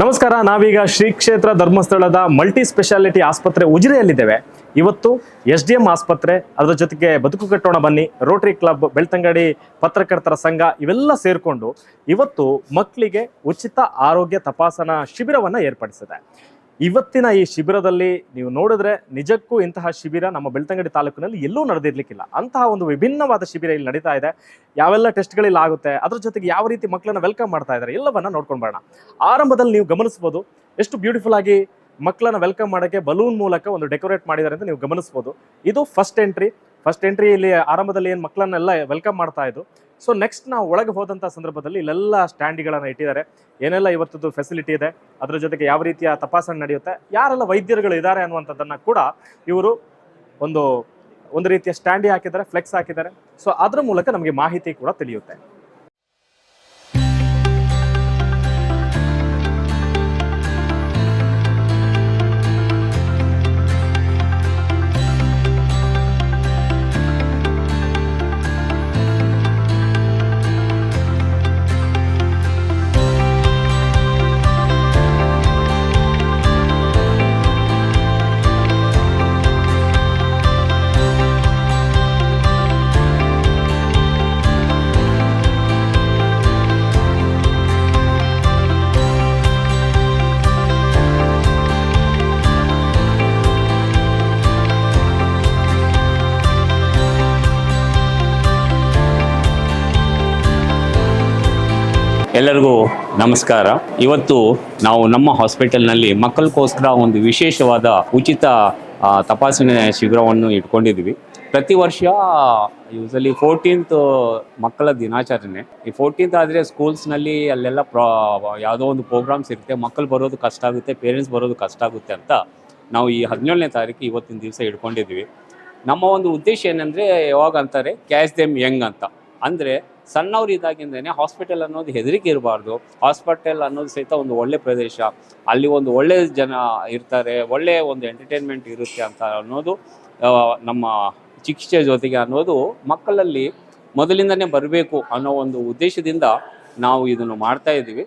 ನಮಸ್ಕಾರ, ನಾವೀಗ ಶ್ರೀ ಕ್ಷೇತ್ರ ಧರ್ಮಸ್ಥಳದ ಮಲ್ಟಿ ಸ್ಪೆಷಾಲಿಟಿ ಆಸ್ಪತ್ರೆ ಉಜಿರೆಯಲ್ಲಿದ್ದೇವೆ. ಇವತ್ತು ಎಸ್ ಡಿ ಎಂ ಆಸ್ಪತ್ರೆ, ಅದರ ಜೊತೆಗೆ ಬದುಕು ಕಟ್ಟೋಣ ಬನ್ನಿ, ರೋಟರಿ ಕ್ಲಬ್, ಬೆಳ್ತಂಗಡಿ, ಪತ್ರಕರ್ತರ ಸಂಘ, ಇವೆಲ್ಲ ಸೇರಿಕೊಂಡು ಇವತ್ತು ಮಕ್ಕಳಿಗೆ ಉಚಿತ ಆರೋಗ್ಯ ತಪಾಸಣಾ ಶಿಬಿರವನ್ನು ಏರ್ಪಡಿಸಿದೆ. ಇವತ್ತಿನ ಈ ಶಿಬಿರದಲ್ಲಿ ನೀವು ನೋಡಿದ್ರೆ ನಿಜಕ್ಕೂ ಇಂತಹ ಶಿಬಿರ ನಮ್ಮ ಬೆಳ್ತಂಗಡಿ ತಾಲೂಕಿನಲ್ಲಿ ಎಲ್ಲೂ ನಡೆದಿರ್ಲಿಕ್ಕಿಲ್ಲ. ಅಂತಹ ಒಂದು ವಿಭಿನ್ನವಾದ ಶಿಬಿರ ಇಲ್ಲಿ ನಡೀತಾ ಇದೆ. ಯಾವೆಲ್ಲ ಟೆಸ್ಟ್ಗಳಲ್ಲಿ ಆಗುತ್ತೆ, ಅದ್ರ ಜೊತೆಗೆ ಯಾವ ರೀತಿ ಮಕ್ಕಳನ್ನ ವೆಲ್ಕಮ್ ಮಾಡ್ತಾ ಇದ್ದಾರೆ, ಎಲ್ಲವನ್ನ ನೋಡ್ಕೊಂಡು ಬರೋಣ. ಆರಂಭದಲ್ಲಿ ನೀವು ಗಮನಿಸ್ಬೋದು, ಎಷ್ಟು ಬ್ಯೂಟಿಫುಲ್ ಆಗಿ ಮಕ್ಕಳನ್ನ ವೆಲ್ಕಮ್ ಮಾಡೋಕ್ಕೆ ಬಲೂನ್ ಮೂಲಕ ಒಂದು ಡೆಕೋರೇಟ್ ಮಾಡಿದ್ದಾರೆ ಅಂತ ನೀವು ಗಮನಿಸ್ಬೋದು. ಇದು ಫಸ್ಟ್ ಎಂಟ್ರಿ ಫಸ್ಟ್ ಎಂಟ್ರಿ ಇಲ್ಲಿ ಆರಂಭದಲ್ಲಿ ಏನು ಮಕ್ಕಳನ್ನೆಲ್ಲ ವೆಲ್ಕಮ್ ಮಾಡ್ತಾ ಇದ್ದು ಸೊ ನೆಕ್ಸ್ಟ್ ನಾವು ಒಳಗೆ ಹೋದಂಥ ಸಂದರ್ಭದಲ್ಲಿ ಇಲ್ಲೆಲ್ಲ ಸ್ಟ್ಯಾಂಡಿಗಳನ್ನು ಇಟ್ಟಿದ್ದಾರೆ. ಏನೆಲ್ಲ ಇವತ್ತದ್ದು ಫೆಸಿಲಿಟಿ ಇದೆ, ಅದರ ಜೊತೆಗೆ ಯಾವ ರೀತಿಯ ತಪಾಸಣೆ ನಡೆಯುತ್ತೆ, ಯಾರೆಲ್ಲ ವೈದ್ಯರುಗಳು ಇದ್ದಾರೆ ಅನ್ನುವಂಥದ್ದನ್ನು ಕೂಡ ಇವರು ಒಂದು ಒಂದು ರೀತಿಯ ಸ್ಟ್ಯಾಂಡಿ ಹಾಕಿದ್ದಾರೆ ಫ್ಲೆಕ್ಸ್ ಹಾಕಿದ್ದಾರೆ. ಸೊ ಅದರ ಮೂಲಕ ನಮಗೆ ಮಾಹಿತಿ ಕೂಡ ತಿಳಿಯುತ್ತೆ. ಎಲ್ಲರಿಗೂ ನಮಸ್ಕಾರ. ಇವತ್ತು ನಾವು ನಮ್ಮ ಹಾಸ್ಪಿಟಲ್ನಲ್ಲಿ ಮಕ್ಕಳಿಗೋಸ್ಕರ ಒಂದು ವಿಶೇಷವಾದ ಉಚಿತ ತಪಾಸಣೆ ಶಿಬಿರವನ್ನು ಇಟ್ಕೊಂಡಿದ್ವಿ ಪ್ರತಿ ವರ್ಷ ಯೂಸಲಿ ಫೋರ್ಟೀನ್ತ್ ಮಕ್ಕಳ ದಿನಾಚರಣೆ. ಈ ಫೋರ್ಟೀನ್ತ್ ಆದರೆ ಸ್ಕೂಲ್ಸ್ನಲ್ಲಿ ಅಲ್ಲೆಲ್ಲ ಪ್ರಾ, ಯಾವುದೋ ಒಂದು ಪ್ರೋಗ್ರಾಮ್ಸ್ ಇರುತ್ತೆ. ಮಕ್ಕಳು ಬರೋದು ಕಷ್ಟ ಆಗುತ್ತೆ, ಪೇರೆಂಟ್ಸ್ ಬರೋದು ಕಷ್ಟ ಆಗುತ್ತೆ ಅಂತ ನಾವು ಈ ಹದಿನೇಳನೇ ತಾರೀಕು ಇವತ್ತಿನ ದಿವಸ ಇಟ್ಕೊಂಡಿದ್ವಿ ನಮ್ಮ ಒಂದು ಉದ್ದೇಶ ಏನಂದರೆ ಯಾವಾಗ ಅಂತಾರೆ ಕ್ಯಾಚ್ ದೆಮ್ ಯಂಗ್ ಅಂತ. ಅಂದರೆ ಸಣ್ಣವ್ರು ಇದ್ದಾಗಿಂದನೇ ಹಾಸ್ಪಿಟಲ್ ಅನ್ನೋದು ಹೆದರಿಕೆ ಇರಬಾರ್ದು. ಹಾಸ್ಪಿಟಲ್ ಅನ್ನೋದು ಸಹಿತ ಒಂದು ಒಳ್ಳೆ ಪ್ರದೇಶ. ಅಲ್ಲಿ ಒಂದು ಒಳ್ಳೆ ಜನ ಇರ್ತಾರೆ, ಒಳ್ಳೆ ಒಂದು ಎಂಟರ್ಟೈನ್ಮೆಂಟ್ ಇರುತ್ತೆ ಅಂತ ಅನ್ನೋದು ನಮ್ಮ ಚಿಕಿತ್ಸೆ ಜೊತೆಗೆ ಅನ್ನೋದು ಮಕ್ಕಳಲ್ಲಿ ಮೊದಲಿಂದನೇ ಬರಬೇಕು ಅನ್ನೋ ಒಂದು ಉದ್ದೇಶದಿಂದ ನಾವು ಇದನ್ನು ಮಾಡ್ತಾ ಇದ್ದೀವಿ.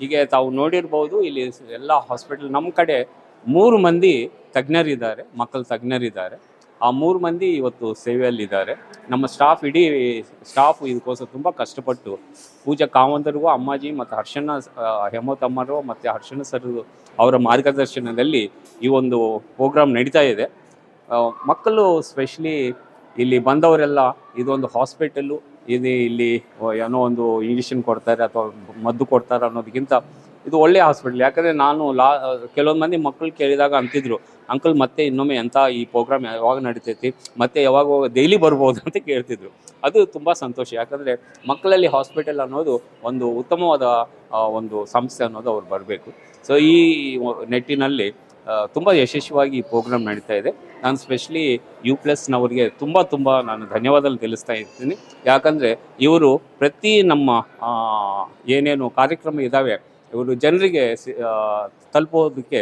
ಹೀಗೆ ತಾವು ನೋಡಿರ್ಬೋದು, ಇಲ್ಲಿ ಎಲ್ಲ ಹಾಸ್ಪಿಟಲ್ ನಮ್ಮ ಕಡೆ ಮೂರು ಮಂದಿ ತಜ್ಞರಿದ್ದಾರೆ, ಮಕ್ಕಳು ತಜ್ಞರಿದ್ದಾರೆ. ಆ ಮೂರು ಮಂದಿ ಇವತ್ತು ಸೇವೆಯಲ್ಲಿದ್ದಾರೆ. ನಮ್ಮ ಸ್ಟಾಫ್ ಇಡೀ ಸ್ಟಾಫ್ ಇದಕ್ಕೋಸ್ಕರ ತುಂಬ ಕಷ್ಟಪಟ್ಟು ಪೂಜಾ ಕಾವಂತರಿಗೂ ಅಮ್ಮಾಜಿ ಮತ್ತು ಹರ್ಷಣ ಹೆಮ್ಮತಮ್ಮರು ಮತ್ತು ಹರ್ಷಣ ಸರ್ ಅವರ ಮಾರ್ಗದರ್ಶನದಲ್ಲಿ ಈ ಒಂದು ಪ್ರೋಗ್ರಾಮ್ ನಡೀತಾ ಇದೆ. ಮಕ್ಕಳು ಸ್ಪೆಷಲಿ ಇಲ್ಲಿ ಬಂದವರೆಲ್ಲ ಇದೊಂದು ಹಾಸ್ಪಿಟಲು ಇದು ಇಲ್ಲಿ ಏನೋ ಒಂದು ಇಂಜೆಕ್ಷನ್ ಕೊಡ್ತಾರೆ ಅಥವಾ ಮದ್ದು ಕೊಡ್ತಾರೆ ಅನ್ನೋದಕ್ಕಿಂತ ಇದು ಒಳ್ಳೆಯ ಹಾಸ್ಪಿಟಲ್ ಯಾಕಂದರೆ ನಾನು ಲಾ ಕೆಲವೊಂದು ಮಂದಿ ಮಕ್ಕಳು ಕೇಳಿದಾಗ ಅಂತಿದ್ರು ಅಂಕಲ್ ಮತ್ತೆ ಇನ್ನೊಮ್ಮೆ ಎಂಥ ಈ ಪ್ರೋಗ್ರಾಮ್ ಯಾವಾಗ ನಡೀತೈತಿ, ಮತ್ತೆ ಯಾವಾಗ ಡೈಲಿ ಬರ್ಬೋದು ಅಂತ ಕೇಳ್ತಿದ್ರು. ಅದು ತುಂಬ ಸಂತೋಷ. ಯಾಕಂದರೆ ಮಕ್ಕಳಲ್ಲಿ ಹಾಸ್ಪಿಟಲ್ ಅನ್ನೋದು ಒಂದು ಉತ್ತಮವಾದ ಒಂದು ಸಂಸ್ಥೆ ಅನ್ನೋದು ಅವ್ರು ಬರಬೇಕು. ಸೊ ಈ ನೆಟ್ಟಿನಲ್ಲಿ ತುಂಬ ಯಶಸ್ವಿಯಾಗಿ ಈ ಪ್ರೋಗ್ರಾಮ್ ನಡೀತಾ ಇದೆ. ನಾನು ಸ್ಪೆಷಲಿ ಯು ಪ್ಲಸ್ನವರಿಗೆ ತುಂಬ ತುಂಬ ನಾನು ಧನ್ಯವಾದಲ್ಲಿ ತಿಳಿಸ್ತಾ ಇರ್ತೀನಿ. ಯಾಕಂದರೆ ಇವರು ಪ್ರತಿ ನಮ್ಮ ಏನೇನು ಕಾರ್ಯಕ್ರಮ ಇದ್ದಾವೆ ಇವರು ಜನರಿಗೆ ತಲುಪೋದಕ್ಕೆ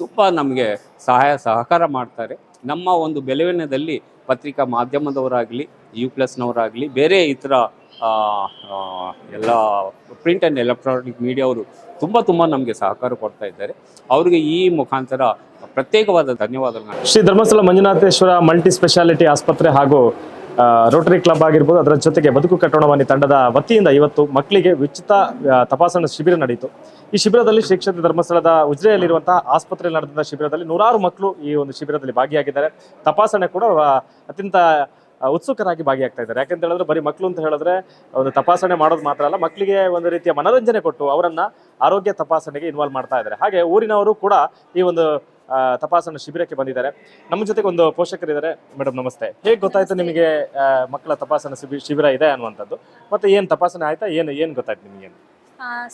ತುಂಬ ನಮಗೆ ಸಹಾಯ, ಸಹಕಾರ ಮಾಡ್ತಾರೆ. ನಮ್ಮ ಒಂದು ಬೆಲವಿನದಲ್ಲಿ ಪತ್ರಿಕಾ ಮಾಧ್ಯಮದವರಾಗಲಿ ಯು ಪ್ಲಸ್ನವರಾಗಲಿ ಬೇರೆ ಇತರ ಎಲ್ಲ ಪ್ರಿಂಟ್ ಆ್ಯಂಡ್ ಎಲೆಕ್ಟ್ರಾನಿಕ್ ಮೀಡಿಯಾವರು ತುಂಬ ತುಂಬ ನಮಗೆ ಸಹಕಾರ ಕೊಡ್ತಾ ಇದ್ದಾರೆ. ಅವರಿಗೆ ಈ ಮುಖಾಂತರ ಪ್ರತ್ಯೇಕವಾದ ಧನ್ಯವಾದಗಳು ಶ್ರೀ ಧರ್ಮಸ್ಥಳ ಮಂಜುನಾಥೇಶ್ವರ ಮಲ್ಟಿ ಸ್ಪೆಷಾಲಿಟಿ ಆಸ್ಪತ್ರೆ ಹಾಗೂ ರೋಟರಿ ಕ್ಲಬ್ ಆಗಿರ್ಬೋದು, ಅದರ ಜೊತೆಗೆ ಬದುಕು ಕಟ್ಟೋಣ ಬನ್ನಿ ತಂಡದ ವತಿಯಿಂದ ಇವತ್ತು ಮಕ್ಕಳಿಗೆ ಉಚಿತ ತಪಾಸಣಾ ಶಿಬಿರ ನಡೆಯಿತು. ಈ ಶಿಬಿರದಲ್ಲಿ ಶ್ರೀಕ್ಷೇತ್ರ ಧರ್ಮಸ್ಥಳದ ಉಜಿರೆಯಲ್ಲಿರುವಂತಹ ಆಸ್ಪತ್ರೆಯಲ್ಲಿ ನಡೆದಂತಹ ಶಿಬಿರದಲ್ಲಿ ನೂರಾರು ಮಕ್ಕಳು ಈ ಒಂದು ಶಿಬಿರದಲ್ಲಿ ಭಾಗಿಯಾಗಿದ್ದಾರೆ. ತಪಾಸಣೆ ಕೂಡ ಅತ್ಯಂತ ಉತ್ಸುಕರಾಗಿ ಭಾಗಿಯಾಗ್ತಾ ಇದ್ದಾರೆ. ಯಾಕಂತ ಹೇಳಿದ್ರೆ ಬರೀ ಮಕ್ಕಳು ಅಂತ ಹೇಳಿದ್ರೆ ಒಂದು ತಪಾಸಣೆ ಮಾಡೋದು ಮಾತ್ರ ಅಲ್ಲ, ಮಕ್ಕಳಿಗೆ ಒಂದು ರೀತಿಯ ಮನೋರಂಜನೆ ಕೊಟ್ಟು ಅವರನ್ನ ಆರೋಗ್ಯ ತಪಾಸಣೆಗೆ ಇನ್ವಾಲ್ವ್ ಮಾಡ್ತಾ ಇದ್ದಾರೆ. ಹಾಗೆ ಊರಿನವರು ಕೂಡ ಈ ಒಂದು ತಪಾಸಣಾ ಶಿಬಿರಕ್ಕೆ ಬಂದಿದ್ದಾರೆ. ನಮ್ಮ ಜೊತೆಗೆ ಒಂದು ಪೋಷಕರಿದ್ದಾರೆ. ಮೇಡಮ್ ನಮಸ್ತೆ. ಹೇಗೆ ಗೊತ್ತಾಯ್ತು ನಿಮಗೆ ಮಕ್ಕಳ ತಪಾಸಣಾ ಶಿಬಿ, ಶಿಬಿರ ಇದೆ ಅನ್ನುವಂಥದ್ದು? ಮತ್ತೆ ಏನು ತಪಾಸಣೆ ಆಯ್ತಾ? ಏನು ಏನು ಗೊತ್ತಾಯ್ತು ನಿಮಗೆ?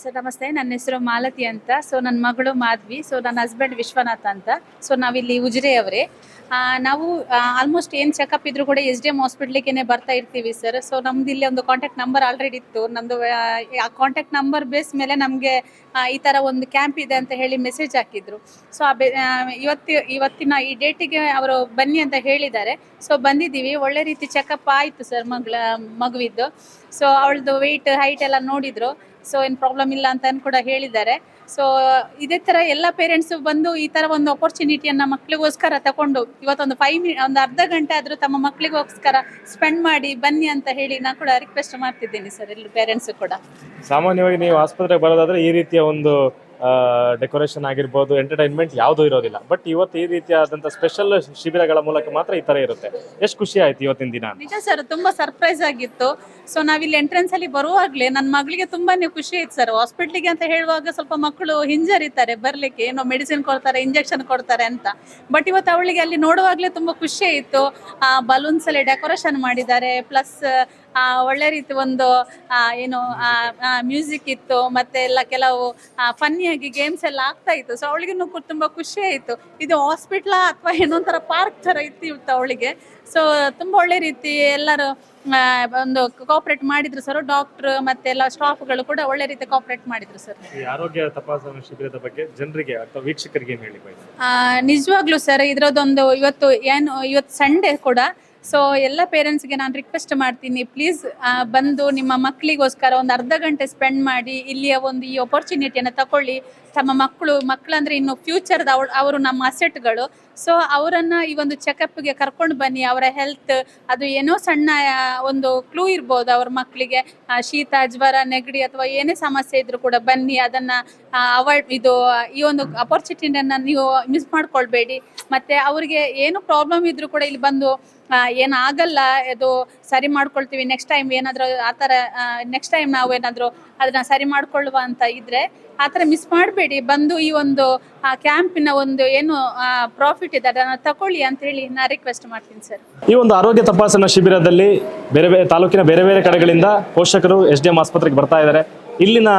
ಸರ್, ನಮಸ್ತೆ. ನನ್ನ ಹೆಸರು ಮಾಲತಿ ಅಂತ. ಸೊ ನನ್ನ ಮಗಳು ಮಾಧ್ವಿ. ಸೊ ನನ್ನ ಹಸ್ಬೆಂಡ್ ವಿಶ್ವನಾಥ್ ಅಂತ. ಸೊ ನಾವಿಲ್ಲಿ ಉಜಿರೆ ಅವರೇ. ನಾವು ಆಲ್ಮೋಸ್ಟ್ ಏನು ಚೆಕಪ್ ಇದ್ರು ಕೂಡ ಎಸ್ ಡಿ ಎಂ ಹಾಸ್ಪಿಟ್ಲಿಗೆ ಬರ್ತಾ ಇರ್ತೀವಿ ಸರ್ ಸೊ ನಮ್ದು ಇಲ್ಲಿ ಒಂದು ಕಾಂಟ್ಯಾಕ್ಟ್ ನಂಬರ್ ಆಲ್ರೆಡಿ ಇತ್ತು. ನಮ್ಮದು ಆ ಕಾಂಟ್ಯಾಕ್ಟ್ ನಂಬರ್ ಬೇಸ್ ಮೇಲೆ ನಮಗೆ ಈ ಥರ ಒಂದು ಕ್ಯಾಂಪ್ ಇದೆ ಅಂತ ಹೇಳಿ ಮೆಸೇಜ್ ಹಾಕಿದ್ರು. ಸೊ ಆ ಬೆ ಇವತ್ತು ಇವತ್ತಿ, ಇವತ್ತಿನ ಈ ಡೇಟಿಗೆ ಅವರು ಬನ್ನಿ ಅಂತ ಹೇಳಿದ್ದಾರೆ. ಸೊ ಬಂದಿದ್ದೀವಿ. ಒಳ್ಳೆ ರೀತಿ ಚೆಕಪ್ ಆಯಿತು ಸರ್ ಮಗಳ, ಮಗುವಿದ್ದು. ಸೊ ಅವಳದು ವೆಯ್ಟ್ ಹೈಟ್ ಎಲ್ಲ ನೋಡಿದ್ರು. ಸೊ ಏನು ಪ್ರಾಬ್ಲಮ್ ಇಲ್ಲ ಅಂತ ಕೂಡ ಹೇಳಿದ್ದಾರೆ. ಸೊ ಇದೇ ತರ ಎಲ್ಲ ಪೇರೆಂಟ್ಸ್ ಬಂದು ಈ ತರ ಒಂದು ಅಪರ್ಚುನಿಟಿಯನ್ನ ಮಕ್ಕಳಿಗೋಸ್ಕರ ತಕೊಂಡು ಇವತ್ತೊಂದು ಫೈವ್ ಮಿನಿಟ್ ಒಂದು ಅರ್ಧ ಗಂಟೆ ಆದ್ರೂ ತಮ್ಮ ಮಕ್ಕಳಿಗೋಸ್ಕರ ಸ್ಪೆಂಡ್ ಮಾಡಿ ಬನ್ನಿ ಅಂತ ಹೇಳಿ ನಾನು ಕೂಡ ರಿಕ್ವೆಸ್ಟ್ ಮಾಡ್ತಿದ್ದೀನಿ ಸರ್ ಎಲ್ಲರೂ ಪೇರೆಂಟ್ಸ್ ಕೂಡ. ಸಾಮಾನ್ಯವಾಗಿ ನೀವು ಆಸ್ಪತ್ರೆಗೆ ಬರೋದಾದರೆ ಈ ರೀತಿಯ ಒಂದು ಡೆಕೋರೇಷನ್ ಆಗಿರ್ಬೋದು ಎಂಟರ್ಟೈನ್ಮೆಂಟ್ ಯಾವುದೂ ಇರೋದಿಲ್ಲ. ಬಟ್ ಇವತ್ತು ಈ ರೀತಿಯಾದಂಥ ಸ್ಪೆಷಲ್ ಶಿಬಿರಗಳ ಮೂಲಕ ಮಾತ್ರ ಈ ಥರ ಇರುತ್ತೆ. ಎಷ್ಟು ಖುಷಿ ಆಯ್ತು ಇವತ್ತಿನ ದಿನ? ನಿಜ ಸರ್ ತುಂಬಾ ಸರ್ಪ್ರೈಸ್ ಆಗಿತ್ತು. ಸೊ ನಾವಿಲ್ಲಿ ಎಂಟ್ರೆನ್ಸ್ ಅಲ್ಲಿ ಬರುವಾಗ್ಲೇ ನನ್ನ ಮಗಳಿಗೆ ತುಂಬಾನೇ ಖುಷಿ ಆಯ್ತು ಸರ್ ಹಾಸ್ಪಿಟ್ಲಿಗೆ ಅಂತ ಹೇಳುವಾಗ ಸ್ವಲ್ಪ ಮಕ್ಕಳು ಹಿಂಜರಿತಾರೆ ಬರ್ಲಿಕ್ಕೆ. ಏನೋ ಮೆಡಿಸಿನ್ ಕೊಡ್ತಾರೆ ಇಂಜೆಕ್ಷನ್ ಕೊಡ್ತಾರೆ ಅಂತ. ಬಟ್ ಇವತ್ತು ಅವಳಿಗೆ ಅಲ್ಲಿ ನೋಡುವಾಗ್ಲೇ ತುಂಬಾ ಖುಷಿ ಆಯ್ತು. ಬಲೂನ್ಸ್ ಅಲ್ಲಿ ಡೆಕೋರೇಷನ್ ಮಾಡಿದ್ದಾರೆ. ಪ್ಲಸ್ ಒಳ್ಳೆ ರೀತಿ ಒಂದು ಏನು ಮ್ಯೂಸಿಕ್ ಇತ್ತು ಮತ್ತೆ ಎಲ್ಲ ಕೆಲವು ಫನ್ನಿಯಾಗಿ ಗೇಮ್ಸ್ ಎಲ್ಲ ಆಗ್ತಾ ಇತ್ತು. ಸೊ ಅವಳಿಗೆ ತುಂಬ ಖುಷಿ ಆಯಿತು. ಇದು ಹಾಸ್ಪಿಟ್ಲಾ ಅಥವಾ ಏನೋ ಒಂಥರ ಪಾರ್ಕ್ ತರ ಇತ್ತು ಇವತ್ತು ಅವಳಿಗೆ. ಸೊ ತುಂಬಾ ಒಳ್ಳೆ ರೀತಿ ಎಲ್ಲರೂ ಒಂದು ಕೋಆಪರೇಟ್ ಮಾಡಿದ್ರು ಸರ್ ಡಾಕ್ಟರ್ ಮತ್ತೆ ಎಲ್ಲ ಸ್ಟಾಫ್ಗಳು ಕೂಡ ಒಳ್ಳೆ ರೀತಿ ಕೋಆಪರೇಟ್ ಮಾಡಿದ್ರು ಸರ್ ಆರೋಗ್ಯ ತಪಾಸಣಾ ಶಿಬಿರದ ಬಗ್ಗೆ ಜನರಿಗೆ ಅಥವಾ ವೀಕ್ಷಕರಿಗೆ ಹೇಳಿ ನಿಜವಾಗ್ಲೂ ಸರ್ ಇದ್ರದ್ದೊಂದು ಇವತ್ತು ಏನು ಇವತ್ತು ಸಂಡೇ ಕೂಡ ಸೊ ಎಲ್ಲ ಪೇರೆಂಟ್ಸ್ಗೆ ನಾನು ರಿಕ್ವೆಸ್ಟ್ ಮಾಡ್ತೀನಿ ಪ್ಲೀಸ್ ಬಂದು ನಿಮ್ಮ ಮಕ್ಕಳಿಗೋಸ್ಕರ ಒಂದು ಅರ್ಧ ಗಂಟೆ ಸ್ಪೆಂಡ್ ಮಾಡಿ, ಇಲ್ಲಿಯ ಒಂದು ಈ ಅಪರ್ಚುನಿಟಿಯನ್ನು ತಗೊಳ್ಳಿ ತಮ್ಮ ಮಕ್ಕಳು ಮಕ್ಕಳಂದ್ರೆ ಇನ್ನು ಫ್ಯೂಚರ್ದ ಅವರು ನಮ್ಮ ಅಸೆಟ್ಗಳು ಸೊ ಅವರನ್ನು ಈ ಒಂದು ಚೆಕಪ್ಗೆ ಕರ್ಕೊಂಡು ಬನ್ನಿ, ಅವರ ಹೆಲ್ತ್ ಅದು ಏನೋ ಸಣ್ಣ ಒಂದು ಕ್ಲೂ ಇರ್ಬೋದು ಅವ್ರ ಮಕ್ಕಳಿಗೆ ಶೀತ, ಜ್ವರ, ನೆಗಡಿ ಅಥವಾ ಏನೇ ಸಮಸ್ಯೆ ಇದ್ರೂ ಕೂಡ ಬನ್ನಿ, ಅದನ್ನ ಅವಾಯ್ಡ್ ಇದು, ಈ ಒಂದು ಅಪೋರ್ಚುನಿಟಿಯನ್ನು ನೀವು ಮಿಸ್ ಮಾಡ್ಕೊಳ್ಬೇಡಿ. ಮತ್ತೆ ಅವರಿಗೆ ಏನು ಪ್ರಾಬ್ಲಮ್ ಇದ್ರೂ ಕೂಡ ಇಲ್ಲಿ ಬಂದು ಏನಾಗಲ್ಲ ಇದು ಸರಿ ಮಾಡ್ಕೊಳ್ತೀವಿ ನೆಕ್ಸ್ಟ್ ಟೈಮ್ ಏನಾದರೂ ಆ ಥರ ನೆಕ್ಸ್ಟ್ ಟೈಮ್ ನಾವು ಏನಾದರೂ ಅದನ್ನ ಸರಿ ಮಾಡ್ಕೊಳ್ಳುವ ಅಂತ ಇದ್ರೆ ಆ ಥರ ಮಿಸ್ ಮಾಡಬೇಡಿ. ಬಂದು ಈ ಒಂದು ಕ್ಯಾಂಪಿನ ಒಂದು ಏನು ಪ್ರಾಫಿಟ್ ಇದೆ, ಅದನ್ನ ತಗೊಳ್ಳಿ ಅಂತ ಹೇಳಿ ನಾ ರಿಕ್ವೆಸ್ಟ್ ಮಾಡ್ತೀನಿ ಸರ್ ಈ ಒಂದು ಆರೋಗ್ಯ ತಪಾಸಣಾ ಶಿಬಿರದಲ್ಲಿ ಬೇರೆ ಬೇರೆ, ತಾಲೂಕಿನ ಬೇರೆ ಬೇರೆ ಕಡೆಗಳಿಂದ ಪೋಷಕರು ಎಸ್ ಡಿ ಎಂ ಆಸ್ಪತ್ರೆಗೆ ಬರ್ತಾ ಇದ್ದಾರೆ. ಇಲ್ಲಿನ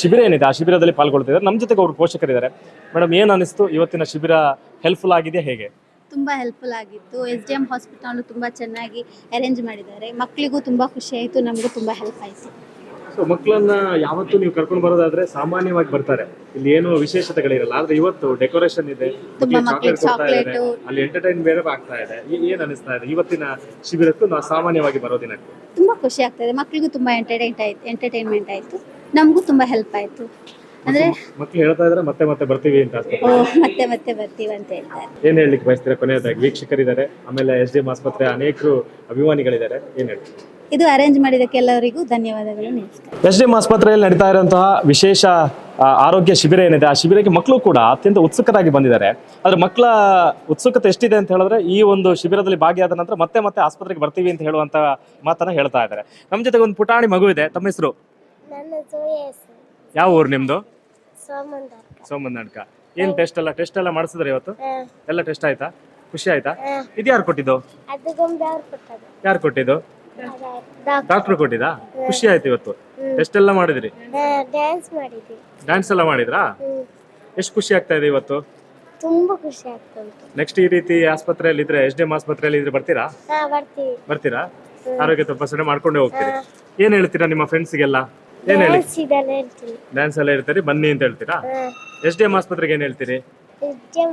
ಶಿಬಿರ ಏನಿದೆ, ಆ ಶಿಬಿರದಲ್ಲಿ ಪಾಲ್ಗೊಳ್ತಿದ್ದಾರೆ ನಮ್ಮ ಜೊತೆಗೆ ಅವರು ಪೋಷಕರಿದ್ದಾರೆ. ಮೇಡಮ್, ಏನು ಅನಿಸ್ತು? ಇವತ್ತಿನ ಶಿಬಿರ ಹೆಲ್ಪ್ಫುಲ್ ಆಗಿದೆ ಹೇಗೆ? ತುಂಬ ಹೆಲ್ಪ್ಫುಲ್ ಆಗಿತ್ತು. ಎಸ್ ಡಿ ಎಂ ಹಾಸ್ಪಿಟಲ್ ತುಂಬ ಚೆನ್ನಾಗಿ ಅರೇಂಜ್ ಮಾಡಿದ್ದಾರೆ. ಮಕ್ಕಳಿಗೂ ತುಂಬ ಖುಷಿ ಆಯಿತು. ನಮಗೂ ತುಂಬ ಹೆಲ್ಪ್ ಆಯಿತು. ಸೊ ಮಕ್ಕಳನ್ನ ಯಾವತ್ತು ನೀವು ಕರ್ಕೊಂಡು ಬರೋದಾದ್ರೆ ಸಾಮಾನ್ಯವಾಗಿ ಬರ್ತಾರೆ. ಇಲ್ಲಿ ಏನು ವಿಶೇಷತೆಗಳಿರಲ್ಲ. ಆದ್ರೆ ಇವತ್ತು ಡೆಕೋರೇಷನ್ ಇದೆ. ತುಂಬಾ chocolate. ಅಲ್ಲಿ ಎಂಟರ್ಟೈನ್ ಬೇರೆ ಆಗ್ತಾ ಇದೆ. ಏನ್ ಅನಿಸ್ತಾ ಇದೆ? ಇವತ್ತಿನ ಶಿಬಿರಕ್ಕೂ ನಾವು ಸಾಮಾನ್ಯವಾಗಿ ಬರೋ ದಿನಕ್ಕೆ. ತುಂಬಾ ಖುಷಿ ಇದೆ. ಮಕ್ಕಳಿಗೂ ತುಂಬಾ ಎಂಟರ್ಟೈನ್ ಆಯ್ತು ಎಂಟರ್ಟೈನ್ಮೆಂಟ್ ಆಯ್ತು. ನಮಗೂ ತುಂಬಾ ಹೆಲ್ಪ್ ಆಯಿತು. ಅಂದರೆ ಮಕ್ಳು ಹೇಳ್ತಾ ಇದ್ರೆ ಮತ್ತೆ ಮತ್ತೆ ಬರ್ತೀವಿ ಅಂತ ಓ ಮತ್ತೆ ಮತ್ತೆ ಬರ್ತೀವಿ ಅಂತ ಹೇಳ್ತಾರೆ ಏನ್ ಹೇಳಲಿಕ್ಕೆ ಬಯಸ್ತೀರಾ ಕೊನೆಯದಾಗಿ? ವೀಕ್ಷಕರಿದ್ದಾರೆ ಆಮೇಲೆ ಎಸ್ ಡಿ ಎಂ ಆಸ್ಪತ್ರೆ ಅನೇಕರು ಅಭಿಮಾನಿಗಳಿದ್ದಾರೆ. ಏನ್ ಹೇಳ್ತೀರಾ? ಇದು ಅರೇಂಜ್ ಮಾಡಿದಕ್ಕೆ ಎಲ್ಲರಿಗೂ ಧನ್ಯವಾದಗಳು ಎಸ್ ಡಿ ಎಂ ಆಸ್ಪತ್ರೆಯಲ್ಲಿ ನಡೀತಾ ಇರುವಂತಹ ವಿಶೇಷ ಆ, ಆರೋಗ್ಯ ಶಿಬಿರ ಏನಿದೆ ಆ ಶಿಬಿರಕ್ಕೆ ಮಕ್ಕಳು ಕೂಡ ಅತ್ಯಂತ ಉತ್ಸುಕರಾಗಿ ಬಂದಿದ್ದಾರೆ. ಆದ್ರೆ ಮಕ್ಕಳ ಉತ್ಸುಕತೆ ಎಷ್ಟಿದೆ ಅಂತ ಹೇಳಿದ್ರೆ ಈ ಒಂದು ಶಿಬಿರದಲ್ಲಿ ಭಾಗಿಯಾದ ನಂತರ ಮತ್ತೆ ಮತ್ತೆ ಆಸ್ಪತ್ರೆಗೆ ಬರ್ತೀವಿ ಅಂತ ಹೇಳುವಂತ ಮಾತನ್ನ ಹೇಳ್ತಾ ಇದ್ದಾರೆ. ನಮ್ಮ ಜೊತೆಗೆ ಒಂದು ಪುಟಾಣಿ ಮಗು ಇದೆ. ತಮ್ಮ ಹೆಸರು? ನನ್ನ ಜೋಯಸ್ ಯಾವ ಊರು ನಿಮ್ದು? ಸೋಮಂದರ್ ನಾಟಕ ಏನ್ ಟೆಸ್ಟ್ ಎಲ್ಲ? ಟೆಸ್ಟ್ ಎಲ್ಲ ಮಾಡಿಸಿದ್ರೆ ಇವತ್ತು? ಎಲ್ಲ ಟೆಸ್ಟ್ ಆಯ್ತಾ? ಖುಷಿ ಆಯ್ತಾ? ಇದು ಯಾರು ಕೊಟ್ಟಿದ್ದು? ಅದು ಗೊಂಬೆ ಅವ್ರು ಕೊಟ್ಟದು ಯಾರು ಕೊಟ್ಟಿದ್ದು? ಡಾಕ್ಟರ್ ಕೊಟ್ಟಿದ್ದಾ? ಖುಷಿ ಆಯ್ತು ಇವತ್ತು. ಟೆಸ್ಟ್ ಎಲ್ಲ ಮಾಡಿದ್ರಿ? ಡ್ಯಾನ್ಸ್ ಮಾಡಿದ್ವಿ. ಡ್ಯಾನ್ಸ್ ಎಲ್ಲ ಮಾಡಿದ್ರಾ. ಎಷ್ಟು ಖುಷಿ ಆಗ್ತಾ ಇದೆ ಇವತ್ತು? ತುಂಬಾ ಖುಷಿ ನೆಕ್ಸ್ಟ್ ಈ ರೀತಿ ಆಸ್ಪತ್ರೆಯಲ್ಲಿ ಇದ್ರೆ ಎಸ್ ಡಿ ಎಂ ಆಸ್ಪತ್ರೆಯಲ್ಲಿ ಇದ್ರೆ ಬರ್ತೀರಾ? ಹಾ ಬರ್ತೀವಿ. ಬರ್ತೀರಾ? ಆರೋಗ್ಯ ತಪಾಸಣೆ ಮಾಡ್ಕೊಂಡೇ ಹೋಗ್ತೀರಿ. ಏನ್ ಹೇಳ್ತೀರಾ ನಿಮ್ಮ ಫ್ರೆಂಡ್ಸ್ಗೆಲ್ಲ ಏನ್ ಹೇಳಿ? ಡ್ಯಾನ್ಸ್ ಇದೆಲ್ಲ ಹೇಳ್ತೀನಿ. ಡ್ಯಾನ್ಸ್ ಎಲ್ಲ ಇರ್ತೀರಿ ಬನ್ನಿ ಅಂತ ಹೇಳ್ತೀರಾ? ಎಸ್ ಡಿ ಎಂ ಆಸ್ಪತ್ರೆಗೆ ಏನ್ ಹೇಳ್ತೀರಿ?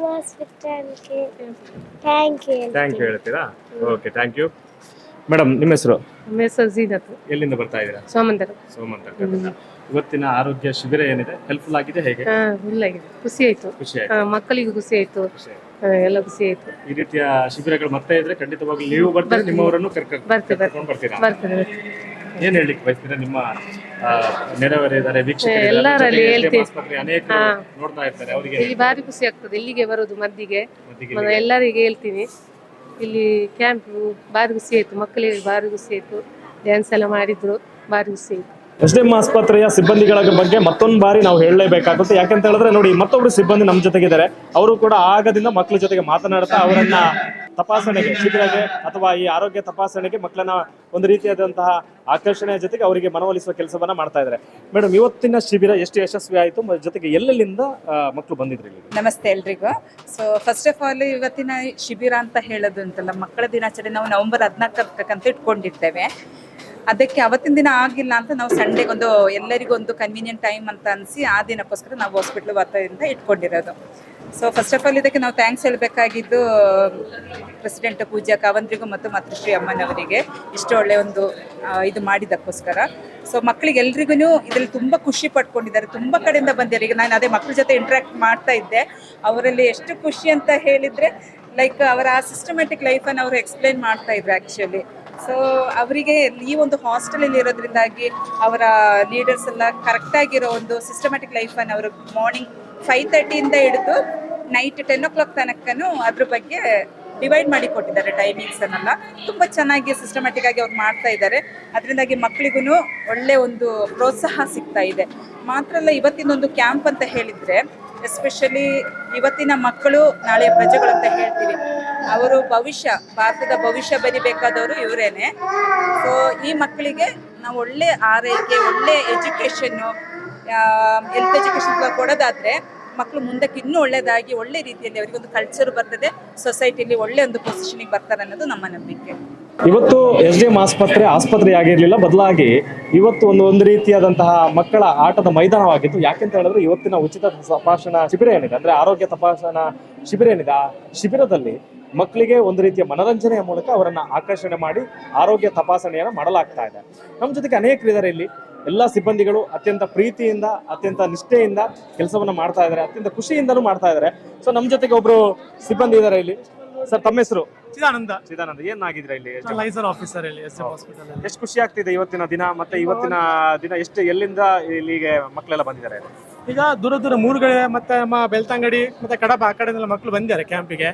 ಹಾಸ್ಪಿಟಲ್ಗೆ ಥ್ಯಾಂಕ್ ಯು ಥ್ಯಾಂಕ್ ಯು ಹೇಳ್ತೀರಾ? ಓಕೆ ಥ್ಯಾಂಕ್ ಯು ಮೇಡಮ್ ನಿಮ್ಮ ಹೆಸರು? ನಮ್ಮ ಹೆಸರು ಜೀನತ್ ಎಲ್ಲಿಂದ ಬರ್ತಾ ಇದ್ದೀರಾ? ಸೋಮಂದರ ಸೋಮಂತ ಇವತ್ತಿನ ಆರೋಗ್ಯ ಶಿಬಿರ ಏನಿದೆ? ಹೆಲ್ಪ್ಫುಲ್ ಆಗಿದೆ ಹೇಗೆ? ಹಾ ಫುಲ್ಲಾಗಿದೆ ಖುಷಿ ಆಯ್ತು. ಖುಷಿ ಆಯ್ತು. ಮಕ್ಕಳಿಗೂ ಖುಷಿ ಆಯ್ತು. ಖುಷಿ. ಎಲ್ಲ ಖುಷಿ ಆಯ್ತು. ಈ ರೀತಿಯ ಶಿಬಿರಗಳು ಮತ್ತೆ ಇದ್ರೆ ಖಂಡಿತವಾಗ್ಲೂ ನೀವು ಬರ್ತೀರಾ? ನಿಮ್ಮವರನ್ನು ಕರ್ಕೊಂಡು ಬರ್ತೀವಿ, ಬರ್ತೀರಾ? ಬರ್ತದೆ ಏನ್ ಹೇಳಿಕ್ ಬಯಸ್ತೀರಾ ನಿಮ್ಮ ವೀಕ್ಷಕರು ಎಲ್ಲರಲ್ಲಿ ಹೇಳ್ತೀನಿ. ಆಸ್ಪತ್ರೆ ಅನೇಕರು ನೋಡ್ತಾ ಇರ್ತಾರೆ ಅವರಿಗೆ. ಇಲ್ಲಿ ಭಾರಿ ಖುಷಿ ಆಗ್ತದೆ ಇಲ್ಲಿಗೆ ಬರೋದು ಮದ್ದಿಗೆ. ಮದ್ದಿಗೆ ನಾನು ಎಲ್ಲರಿಗೆ ಹೇಳ್ತೀನಿ. ಇಲ್ಲಿ ಕ್ಯಾಂಪ್ ಭಾರಿ ಖುಷಿ ಆಯ್ತು ಮಕ್ಕಳಿಗೆ ಭಾರಿ ಖುಷಿ ಆಯ್ತು. ಡ್ಯಾನ್ಸ್ ಎಲ್ಲ ಮಾಡಿದ್ರು ಭಾರಿ ಖುಷಿ ಆಯ್ತು. ಎಸ್ ಡಿ ಎಂ ಆಸ್ಪತ್ರೆಯ ಸಿಬ್ಬಂದಿಗಳ ಬಗ್ಗೆ ಮತ್ತೊಂದು ಬಾರಿ ನಾವು ಹೇಳಲೇಬೇಕಾಗುತ್ತೆ. ಯಾಕಂತ ಹೇಳಿದ್ರೆ ನೋಡಿ ಮತ್ತೊಬ್ರು ಸಿಬ್ಬಂದಿ ನಮ್ಮ ಜೊತೆಗಿದ್ದಾರೆ. ಅವರು ಕೂಡ ಆಗದಿಂದ ಮಕ್ಕಳ ಜೊತೆಗೆ ಮಾತನಾಡ್ತಾ ಅವರನ್ನ ತಪಾಸಣೆಗೆ ಶಿಬಿರಗೆ ಅಥವಾ ಈ ಆರೋಗ್ಯ ತಪಾಸಣೆಗೆ ಮಕ್ಕಳನ್ನ ಒಂದು ರೀತಿಯಾದಂತಹ ಆಕರ್ಷಣೆಯ ಜೊತೆಗೆ ಅವರಿಗೆ ಮನವೊಲಿಸುವ ಕೆಲಸವನ್ನ ಮಾಡ್ತಾ ಇದ್ದಾರೆ. ಮೇಡಮ್ ಇವತ್ತಿನ ಶಿಬಿರ ಎಷ್ಟು ಯಶಸ್ವಿ ಆಯಿತು ಜೊತೆಗೆ ಎಲ್ಲೆಲ್ಲಿಂದ ಮಕ್ಕಳು ಬಂದಿದ್ರು ನಮಸ್ತೆ ಎಲ್ರಿಗೂ. ಸೊ ಫಸ್ಟ್ ಆಫ್ ಆಲ್ ಇವತ್ತಿನ ಶಿಬಿರ ಅಂತ ಹೇಳೋದು ಅಂತಲ್ಲ, ಮಕ್ಕಳ ದಿನಾಚರಣೆ ನಾವು ನವೆಂಬರ್ ಹದಿನಾಲ್ಕಕ್ಕಂತ ಇಟ್ಕೊಂಡಿರ್ತೇವೆ. ಅದಕ್ಕೆ ಅವತ್ತಿನ ದಿನ ಆಗಿಲ್ಲ ಅಂತ ನಾವು ಸಂಡೆಗೊಂದು ಎಲ್ಲರಿಗೂ ಒಂದು ಕನ್ವೀನಿಯಂಟ್ ಟೈಮ್ ಅಂತ ಅನಿಸಿ ಆ ದಿನಕ್ಕೋಸ್ಕರ ನಾವು ಹಾಸ್ಪಿಟ್ಲ್ ಬರ್ತಾ ಇಟ್ಕೊಂಡಿರೋದು. ಸೊ ಫಸ್ಟ್ ಆಫ್ ಆಲ್ ಇದಕ್ಕೆ ನಾವು ಥ್ಯಾಂಕ್ಸ್ ಹೇಳಬೇಕಾಗಿದ್ದು ಪ್ರೆಸಿಡೆಂಟ್ ಪೂಜಾ ಕಾವಂತ್ರಿಗೂ ಮತ್ತು ಮಾತೃಶ್ರೀ ಅಮ್ಮನವರಿಗೆ ಇಷ್ಟು ಒಳ್ಳೆ ಒಂದು ಇದು ಮಾಡಿದ್ದಕ್ಕೋಸ್ಕರ. ಸೊ ಮಕ್ಕಳಿಗೆ ಎಲ್ರಿಗೂ ಇದರಲ್ಲಿ ತುಂಬ ಖುಷಿ ಪಡ್ಕೊಂಡಿದ್ದಾರೆ. ತುಂಬ ಕಡೆಯಿಂದ ಬಂದಿದ್ದಾರೆ. ಈಗ ನಾನು ಅದೇ ಮಕ್ಕಳ ಜೊತೆ ಇಂಟ್ರ್ಯಾಕ್ಟ್ ಮಾಡ್ತಾ ಇದ್ದೆ. ಅವರಲ್ಲಿ ಎಷ್ಟು ಖುಷಿ ಅಂತ ಹೇಳಿದರೆ ಲೈಕ್ ಅವರ ಆ ಸಿಸ್ಟಮ್ಯಾಟಿಕ್ ಲೈಫನ್ನು ಅವರು ಎಕ್ಸ್ಪ್ಲೈನ್ ಮಾಡ್ತಾ ಇದ್ರು ಆ್ಯಕ್ಚುಲಿ ಸೊ ಅವರಿಗೆ ಈ ಒಂದು ಹಾಸ್ಟೆಲಲ್ಲಿ ಇರೋದ್ರಿಂದಾಗಿ ಅವರ ಲೀಡರ್ಸ್ ಎಲ್ಲ ಕರೆಕ್ಟಾಗಿರೋ ಒಂದು ಸಿಸ್ಟಮ್ಯಾಟಿಕ್ ಲೈಫನ್ನು ಅವರು ಮಾರ್ನಿಂಗ್ ಫೈವ್ ತರ್ಟಿಯಿಂದ ಹಿಡಿದು ನೈಟ್ ಟೆನ್ ಓ ಕ್ಲಾಕ್ ತನಕನೂ ಅದ್ರ ಬಗ್ಗೆ ಡಿವೈಡ್ ಮಾಡಿ ಕೊಟ್ಟಿದ್ದಾರೆ ಟೈಮಿಂಗ್ಸ್ ಅನ್ನೆಲ್ಲ. ತುಂಬ ಚೆನ್ನಾಗಿ ಸಿಸ್ಟಮ್ಯಾಟಿಕ್ ಆಗಿ ಅವ್ರು ಮಾಡ್ತಾ ಇದ್ದಾರೆ. ಅದರಿಂದಾಗಿ ಮಕ್ಕಳಿಗೂ ಒಳ್ಳೆ ಒಂದು ಪ್ರೋತ್ಸಾಹ ಸಿಗ್ತಾ ಇದೆ. ಮಾತ್ರ ಅಲ್ಲ ಇವತ್ತಿನ ಒಂದು ಕ್ಯಾಂಪ್ ಅಂತ ಹೇಳಿದರೆ ಎಸ್ಪೆಷಲಿ ಇವತ್ತಿನ ಮಕ್ಕಳು ನಾಳೆಯ ಪ್ರಜೆಗಳು ಅಂತ ಹೇಳ್ತೀವಿ. ಅವರು ಭವಿಷ್ಯ, ಭಾರತದ ಭವಿಷ್ಯ ಬರಿಬೇಕಾದವರು ಇವರೇನೆ. ಸೊ ಈ ಮಕ್ಕಳಿಗೆ ನಾವು ಒಳ್ಳೆ ಆರೈಕೆ, ಒಳ್ಳೆ ಎಜುಕೇಷನ್ನು ಹೆಲ್ತ್ ಎಜುಕೇಶನ್ ಕೊಡೋದಾದ್ರೆ ಮಕ್ಕಳು ಮುಂದಕ್ಕೆ ಇನ್ನೂ ಒಳ್ಳೆಯದಾಗಿ ಒಳ್ಳೆ ರೀತಿಯಲ್ಲಿ ಅವರಿಗೆ ಒಂದು ಕಲ್ಚರ್ ಬರ್ತದೆ ಸೊಸೈಟಿಯಲ್ಲಿ ಒಳ್ಳೆ ಒಂದು ಪೊಸಿಷನಿಗೆ ಬರ್ತಾರೆ ಅನ್ನೋದು ನಮ್ಮ ನಂಬಿಕೆ. ಇವತ್ತು ಎಸ್ ಡಿ ಎಂ ಆಸ್ಪತ್ರೆ ಆಸ್ಪತ್ರೆಯಾಗಿರಲಿಲ್ಲ ಬದಲಾಗಿ ಇವತ್ತು ಒಂದು ಒಂದು ರೀತಿಯಾದಂತಹ ಮಕ್ಕಳ ಆಟದ ಮೈದಾನವಾಗಿತ್ತು. ಯಾಕೆಂತ ಹೇಳಿದ್ರೆ ಇವತ್ತಿನ ಉಚಿತ ತಪಾಸಣಾ ಶಿಬಿರ ಏನಿದೆ, ಅಂದ್ರೆ ಆರೋಗ್ಯ ತಪಾಸಣಾ ಶಿಬಿರ ಏನಿದೆ, ಆ ಶಿಬಿರದಲ್ಲಿ ಮಕ್ಕಳಿಗೆ ಒಂದು ರೀತಿಯ ಮನರಂಜನೆಯ ಮೂಲಕ ಅವರನ್ನ ಆಕರ್ಷಣೆ ಮಾಡಿ ಆರೋಗ್ಯ ತಪಾಸಣೆಯನ್ನು ಮಾಡಲಾಗ್ತಾ ಇದೆ. ನಮ್ಮ ಜೊತೆಗೆ ಅನೇಕರಿದ್ದಾರೆ ಇಲ್ಲಿ. ಎಲ್ಲ ಸಿಬ್ಬಂದಿಗಳು ಅತ್ಯಂತ ಪ್ರೀತಿಯಿಂದ ಅತ್ಯಂತ ನಿಷ್ಠೆಯಿಂದ ಕೆಲಸವನ್ನು ಮಾಡ್ತಾ ಇದ್ದಾರೆ ಅತ್ಯಂತ ಖುಷಿಯಿಂದನೂ ಮಾಡ್ತಾ ಇದ್ದಾರೆ. ಸೊ ನಮ್ಮ ಜೊತೆಗೆ ಒಬ್ರು ಸಿಬ್ಬಂದಿ ಇದ್ದಾರೆ ಇಲ್ಲಿ. ಸರ್ ತಮ್ಮ ಹೆಸರು? ಚಿದಾನಂದ. ಚಿದಾನಂದ. ಏನಾಗಿದ್ರೆ ಇಲ್ಲಿ? ಲೈಸರ್ ಆಫೀಸರ್ ಇಲ್ಲಿ ಎಸ್ ಹಾಸ್ಪಿಟಲ್ ಎಷ್ಟು ಖುಷಿ ಆಗ್ತಿದೆ ಇವತ್ತಿನ ದಿನ ಮತ್ತೆ ಇವತ್ತಿನ ದಿನ ಎಷ್ಟು ಎಲ್ಲಿಂದ ಇಲ್ಲಿಗೆ ಮಕ್ಕಳೆಲ್ಲ ಬಂದಿದ್ದಾರೆ? ಈಗ ದೂರ ದೂರ ಮೂರುಗಡೆ ಮತ್ತೆ ನಮ್ಮ ಬೆಳ್ತಂಗಡಿ ಮತ್ತೆ ಕಡಬ ಆ ಕಡೆಯಿಂದ ಮಕ್ಕಳು ಬಂದಿದ್ದಾರೆ ಕ್ಯಾಂಪಿಗೆ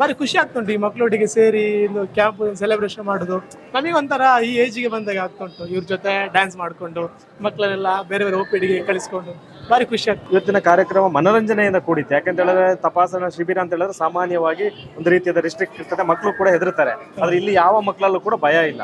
ಭಾರಿ ಖುಷಿ ಆಗ್ತುಂಟು ಈ ಮಕ್ಕಳೊಟ್ಟಿಗೆ ಸೇರಿ ಒಂದು ಕ್ಯಾಂಪ್ ಸೆಲೆಬ್ರೇಷನ್ ಮಾಡೋದು. ನಮಗೆ ಒಂಥರ ಈ ಏಜಿಗೆ ಬಂದಾಗ ಆಗ್ತುಂಟು. ಇವ್ರ ಜೊತೆ ಡ್ಯಾನ್ಸ್ ಮಾಡಿಕೊಂಡು ಮಕ್ಕಳನ್ನೆಲ್ಲ ಬೇರೆ ಬೇರೆ ಒಪ್ಪಿಡಿಗೆ ಕಳಿಸ್ಕೊಂಡು ಭಾರಿ ಖುಷಿ ಆಗ್ತದೆ ಇವತ್ತಿನ ಕಾರ್ಯಕ್ರಮ ಮನೋರಂಜನೆಯಿಂದ ಕೂಡಿತ್ತು. ಯಾಕಂತ ಹೇಳಿದ್ರೆ ತಪಾಸಣಾ ಶಿಬಿರ ಅಂತ ಹೇಳಿದ್ರೆ ಸಾಮಾನ್ಯವಾಗಿ ಒಂದು ರೀತಿಯಾದ ರಿಸ್ಟ್ರಿಕ್ಟ್ ಇರ್ತದೆ. ಮಕ್ಕಳು ಕೂಡ ಹೆದರ್ತಾರೆ. ಆದ್ರೆ ಇಲ್ಲಿ ಯಾವ ಮಕ್ಕಳಲ್ಲೂ ಕೂಡ ಭಯ ಇಲ್ಲ.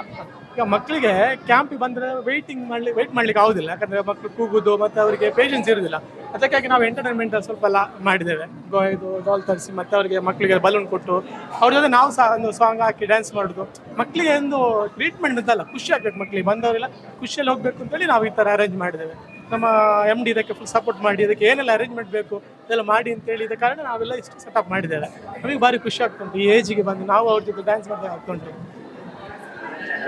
ಮಕ್ಕಳಿಗೆ ಕ್ಯಾಂಪಿಗೆ ಬಂದ್ರೆ ವೆಯ್ಟಿಂಗ್ ಮಾಡ್ಲಿ ವೆಯ್ಟ್ ಮಾಡ್ಲಿಕ್ಕೆ ಆಗೋದಿಲ್ಲ. ಯಾಕಂದ್ರೆ ಮಕ್ಕಳು ಕೂಗುದು ಮತ್ತೆ ಅವರಿಗೆ ಪೇಷನ್ಸ್ ಇರೋದಿಲ್ಲ. ಅದಕ್ಕಾಗಿ ನಾವು ಎಂಟರ್ಟೈನ್ಮೆಂಟ್ ಸ್ವಲ್ಪ ಎಲ್ಲ ಮಾಡಿದ್ದೇವೆ. ಇದು ಡಾಲ್ ತರಿಸಿ ಮತ್ತೆ ಅವರಿಗೆ ಮಕ್ಕಳಿಗೆ ಬಲೂನ್ ಕೊಟ್ಟು, ಅವ್ರ ಜೊತೆ ನಾವು ಸಹ ಒಂದು ಸಾಂಗ್ ಹಾಕಿ ಡ್ಯಾನ್ಸ್ ಮಾಡೋದು. ಮಕ್ಕಳಿಗೆ ಒಂದು ಟ್ರೀಟ್ಮೆಂಟ್ ಅಂತಲ್ಲ ಖುಷಿ ಆಗ್ಬೇಕು ಮಕ್ಕಳಿಗೆ ಬಂದವರೆಲ್ಲ ಖುಷಿಯಲ್ಲಿ ಹೋಗಬೇಕು ಅಂತೇಳಿ ನಾವು ಈ ತರ ಅರೇಂಜ್ ಮಾಡಿದ್ದೇವೆ. ನಮ್ಮ ಎಂ ಡಿ ಇದಕ್ಕೆ ಫುಲ್ ಸಪೋರ್ಟ್ ಮಾಡಿ, ಇದಕ್ಕೆ ಏನೆಲ್ಲ ಅರೇಂಜ್ಮೆಂಟ್ ಬೇಕು, ಇದೆಲ್ಲ ಮಾಡಿ ಅಂತ ಹೇಳಿದ ಕಾರಣ ನಾವೆಲ್ಲ ಇಷ್ಟು ಸೆಟಪ್ ಮಾಡಿದ್ದೇವೆ. ನಮಗೆ ಭಾರಿ ಖುಷಿ ಆಗ್ತುಂಟು ಈ ಏಜಿಗೆ ಬಂದು ನಾವು ಅವ್ರ ಜೊತೆ ಡ್ಯಾನ್ಸ್ ಮಾಡ್ತಾ ಆಗ್ತುಂಟು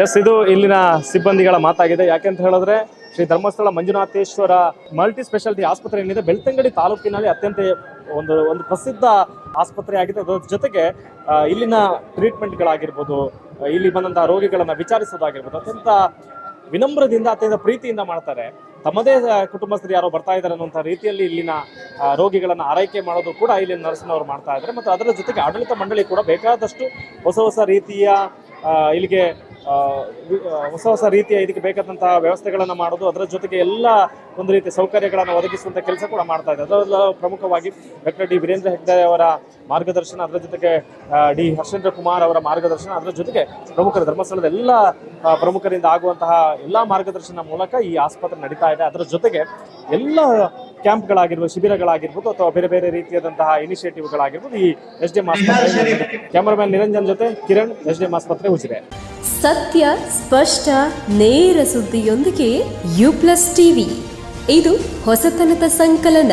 ಎಸ್ ಇದು ಇಲ್ಲಿನ ಸಿಬ್ಬಂದಿಗಳ ಮಾತಾಗಿದೆ. ಯಾಕೆಂತ ಹೇಳಿದ್ರೆ, ಶ್ರೀ ಧರ್ಮಸ್ಥಳ ಮಂಜುನಾಥೇಶ್ವರ ಮಲ್ಟಿ ಸ್ಪೆಷಾಲಿಟಿ ಆಸ್ಪತ್ರೆ ಏನಿದೆ, ಬೆಳ್ತಂಗಡಿ ತಾಲೂಕಿನಲ್ಲಿ ಅತ್ಯಂತ ಒಂದು ಒಂದು ಪ್ರಸಿದ್ಧ ಆಸ್ಪತ್ರೆ ಆಗಿದೆ. ಅದರ ಜೊತೆಗೆ ಇಲ್ಲಿನ ಟ್ರೀಟ್ಮೆಂಟ್ಗಳಾಗಿರ್ಬೋದು ಇಲ್ಲಿ ಬಂದಂತಹ ರೋಗಿಗಳನ್ನ ವಿಚಾರಿಸೋದಾಗಿರ್ಬೋದು, ಅತ್ಯಂತ ವಿನಮ್ರದಿಂದ, ಅತ್ಯಂತ ಪ್ರೀತಿಯಿಂದ ಮಾಡ್ತಾರೆ. ತಮ್ಮದೇ ಕುಟುಂಬಸ್ಥರು ಯಾರೋ ಬರ್ತಾ ಇದ್ದಾರೆ ಅನ್ನುವಂಥ ರೀತಿಯಲ್ಲಿ ಇಲ್ಲಿನ ರೋಗಿಗಳನ್ನು ಆರೈಕೆ ಮಾಡೋದು ಕೂಡ ಇಲ್ಲಿನ ನರ್ಸ್ನವರು ಮಾಡ್ತಾ ಇದ್ದಾರೆ. ಮತ್ತು ಅದರ ಜೊತೆಗೆ ಆಡಳಿತ ಮಂಡಳಿ ಕೂಡ ಬೇಕಾದಷ್ಟು ಹೊಸ ಹೊಸ ರೀತಿಯ ಇಲ್ಲಿಗೆ ಹೊಸ ಹೊಸ ರೀತಿಯ ಇದಕ್ಕೆ ಬೇಕಾದಂತಹ ವ್ಯವಸ್ಥೆಗಳನ್ನು ಮಾಡೋದು, ಅದರ ಜೊತೆಗೆ ಎಲ್ಲ ಒಂದು ರೀತಿಯ ಸೌಕರ್ಯಗಳನ್ನು ಒದಗಿಸುವಂಥ ಕೆಲಸ ಕೂಡ ಮಾಡ್ತಾ ಇದೆ ಅದರಲ್ಲ ಪ್ರಮುಖವಾಗಿ ಡಾಕ್ಟರ್ ಡಿ ವೀರೇಂದ್ರ ಹೆಗ್ಡೆ ಅವರ ಮಾರ್ಗದರ್ಶನ, ಅದರ ಜೊತೆಗೆ ಡಿ ಹರ್ಷೇಂದ್ರ ಕುಮಾರ್ ಅವರ ಮಾರ್ಗದರ್ಶನ, ಅದರ ಜೊತೆಗೆ ಪ್ರಮುಖರ ಧರ್ಮಸ್ಥಳದ ಎಲ್ಲ ಪ್ರಮುಖರಿಂದ ಆಗುವಂತಹ ಎಲ್ಲ ಮಾರ್ಗದರ್ಶನ ಮೂಲಕ ಈ ಆಸ್ಪತ್ರೆ ನಡೀತಾ ಇದೆ. ಅದರ ಜೊತೆಗೆ ಎಲ್ಲ ಕ್ಯಾಂಪ್ಗಳಾಗಿರ್ಬೋದು, ಶಿಬಿರಗಳಾಗಿರ್ಬೋದು ಅಥವಾ ಬೇರೆ ಬೇರೆ ರೀತಿಯಾದಂತಹ ಇನಿಷಿಯೇಟಿವ್ಗಳಾಗಿರ್ಬೋದು ಈ ಎಸ್ ಡಿ ಎಂ ಆಸ್ಪತ್ರೆ ಕ್ಯಾಮರಾಮ್ಯಾನ್ ನಿರಂಜನ್ ಜೊತೆ ಕಿರಣ್ ಎಸ್ ಡಿ ಎಂ ಆಸ್ಪತ್ರೆ ಸತ್ಯ, ಸ್ಪಷ್ಟ, ನೇರ ಸುದ್ದಿಯೊಂದಿಗೆ ಯು ಪ್ಲಸ್ ಟಿವಿ ಇದು ಹೊಸತನದ ಸಂಕಲನ.